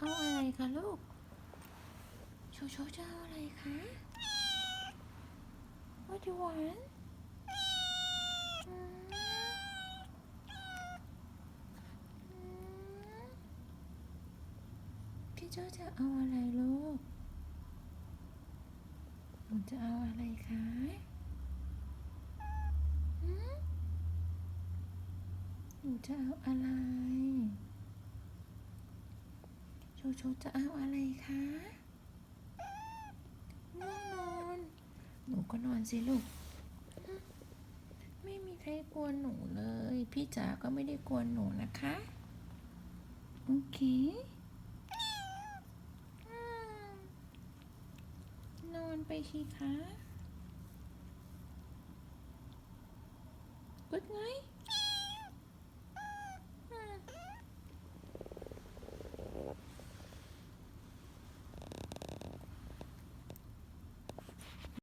เอาอะไรคะลูก โชโชจะเอาอะไรคะ What do you want พี่โจจะเอาอะไรลูกหนูจะเอาอะไรคะหนูจะเอาอะไร ชโชจะเอาอะไรคะง่วงนอน หนูก็นอนสิลูก ไม่มีใครกวนหนูเลย พี่จ๋าก็ไม่ได้กวนหนูนะคะ โอเคอนอนไปสิคะ Good night